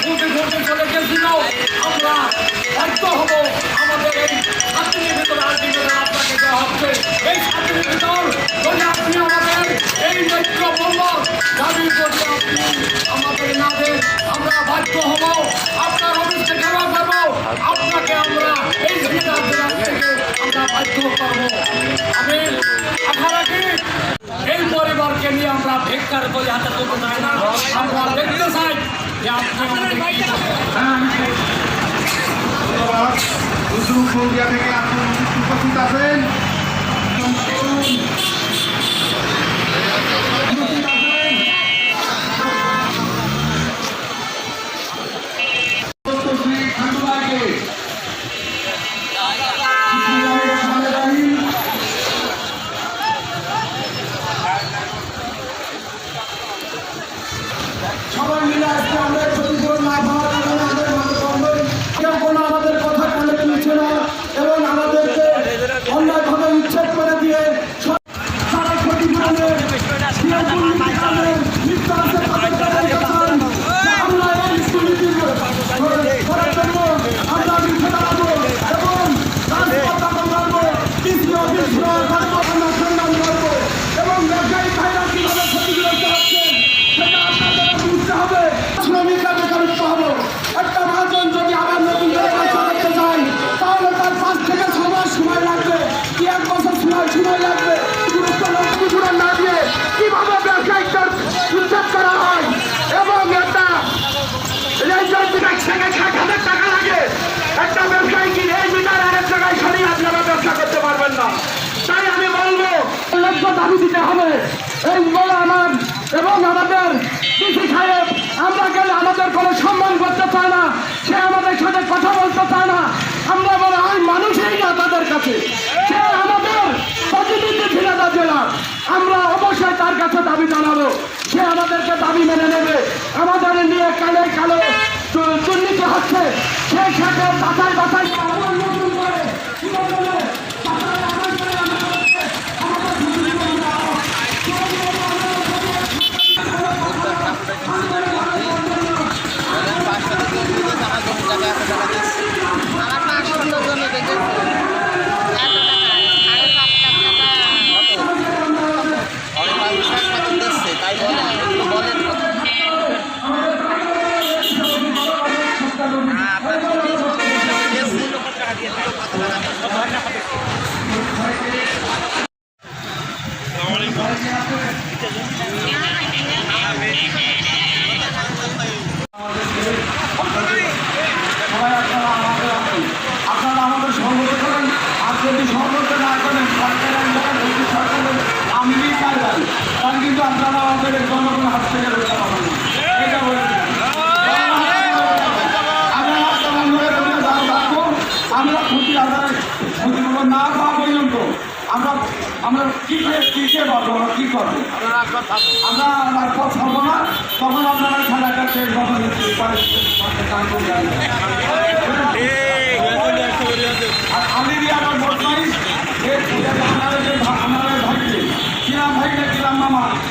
ফুটে ঘুরতে চলে প্রক্রিয়া থেকে আপনি উপস্থিত আছেন আমাদের কোনো সম্মান করতে চায় না, সে আমাদের সাথে কথা বলতে চায় না। আমরা বলে ওই মানুষই না তাদের কাছে। সে আমাদের প্রতিনিধি ঝিনাদা জেলা। আমরা অবশ্যই তার কাছে দাবি জানাব। সে আমাদেরকে দাবি মেনে নেবে। আমাদের নিয়ে কালে কালে দুর্নীতি হচ্ছে। সেই আপনারা এই জনগণের হাত থেকে রক্ষা পাবেন। এটা বলে দিলাম। আমরা মনে ক্ষতি আমরা ক্ষতিপূরণ না পাওয়া পর্যন্ত আমরা আমরা কাজ করবে আর আলিরি আমার ভোট নাই এ আমাদের যে ভা- আমাদের ভাইকে কিরাম ভাইকে কিরাম মামা এই নিষেধ করে দিয়েছিল আমাদের ভাইকে কথা বলছেন না। আপনারা সবাই একসাথে থাকবেন সরকার জীবনটা কি কমে থাকবেন না যদি সরকারে নেই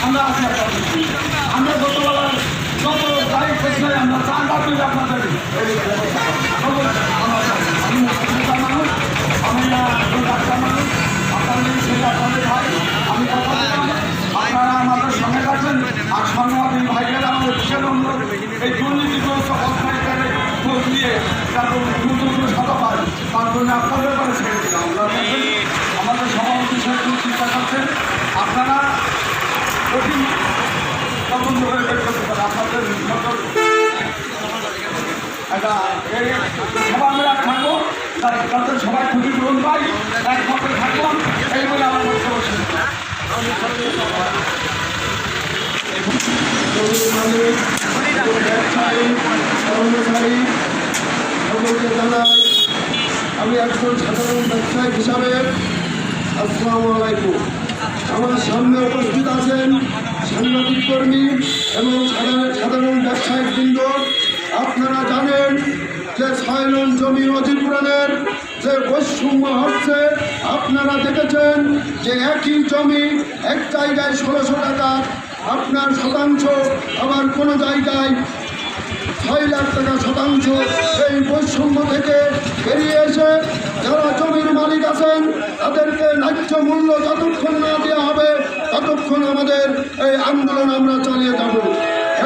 আমরা আছি। আমরা গতবেলা যত তারিখ করছে আমরা চাঁদা তুলে আপনাদের। আমরা ডাক্তার মানুষ আপনাদের ছেলে আপনাদের ভাই তারপর নতুন করে সাদা পায় তার জন্য আপনাদের করে ছেড়ে দিলাম আমাদের আপনারা কঠিন তদন্ত করে বের করতে পারে আপনাদের এটা সবাই আমরা থাকব তার- সবাই থাকলাম এই বলে আমার বক্তব্য শেষ আমি একজন সাধারণ ব্যবসায়ী হিসাবে আসসালামু আলাইকুম। আমার সামনে উপস্থিত আছেন সাংবাদিক কর্মী এবং সাধারণ ব্যবসায়িক বৃন্দ। আপনারা জানেন যে ছয় নং জমি অধিগ্রহণের বৈষম্য হচ্ছে, আপনারা দেখেছেন যে একই জমি এক জায়গায় ষোলোশো টাকা। আপনার শতাংশ আবার কোনো জায়গায় ছয় লাখ টাকা শতাংশ এই বৈষম্য থেকে বেরিয়ে এসে যারা জমির মালিক আছেন, তাদেরকে ন্যায্য মূল্য যতক্ষণ না দেওয়া হবে, ততক্ষণ আমাদের এই আন্দোলন আমরা চালিয়ে যাব।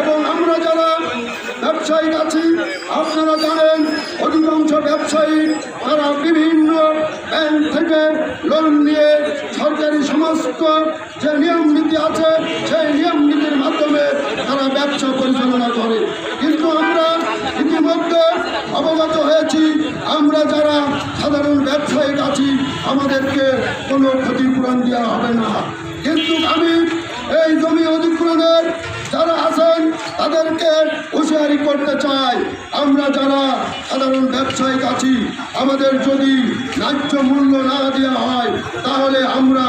এবং আমরা যারা ব্যবসায়ী আছি, আপনারা জানেন, অধিকাংশ ব্যবসায়ী তারা বিভিন্ন ব্যাংক থেকে লোন নিয়ে সরকারি সমস্ত যে নিয়ম নীতি আছে সেই নিয়ম নীতির মাধ্যমে তারা ব্যবসা পরিচালনা করে কিন্তু আমরা ইতিমধ্যে অবগত হয়েছি আমরা যারা সাধারণ ব্যবসায়িক আছি আমাদেরকে কোনো ক্ষতিপূরণ দেওয়া হবে না। কিন্তু আমি এই জমি অধিগ্রহণের যারা আছেন তাদেরকে হুঁশিয়ারি করতে চাই। আমরা যারা সাধারণ ব্যবসায়িক আছি আমাদের যদি ন্যায্য মূল্য না দেওয়া হয় তাহলে আমরা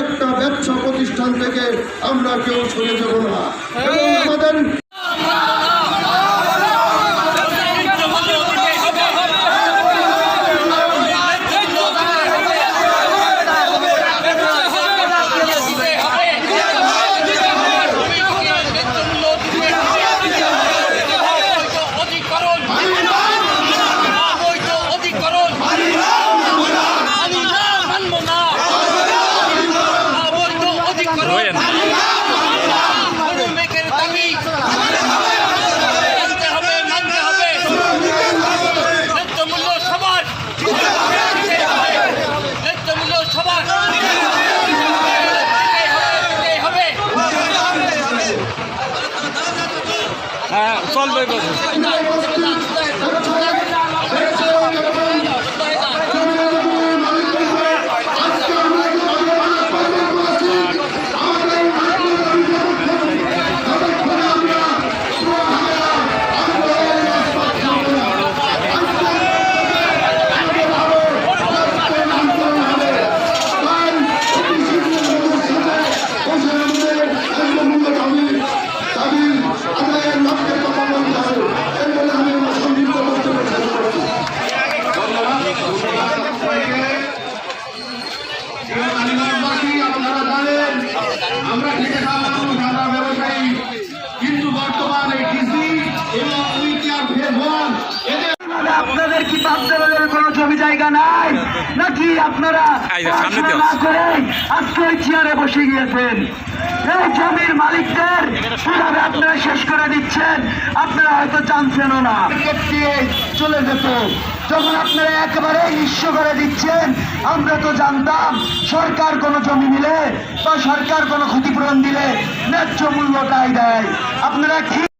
একটা ব্যবসা প্রতিষ্ঠান থেকে আমরা কেউ সরে যাব না। এবং আমাদের হ্যাঁ চলবে কথা আপনারা জানেন আমরা খেটে খাওয়া মানুষ আমরা ব্যবসায়ী কিন্তু বর্তমানে কৃষি এবং উইটিআর ফেজ ওয়ান এদের আপনাদের কি বাচ্চাদের কোনো জমি জায়গা নাই? নাকি আপনারা করে আজকে ওই চেয়ারে বসে গিয়েছেন? এই জমির মালিকদের কীভাবে আপনারা শেষ করে দিচ্ছেন? আপনারা হয়তো জানছেনও না। চলে যেত। যখন আপনারা একেবারে নিঃস্ব করে দিচ্ছেন আমরা তো জানতাম সরকার কোনো জমি নিলে বা সরকার কোনো ক্ষতিপূরণ দিলে ন্যায্য মূল্যটাই দেয়। আপনারা ঠিক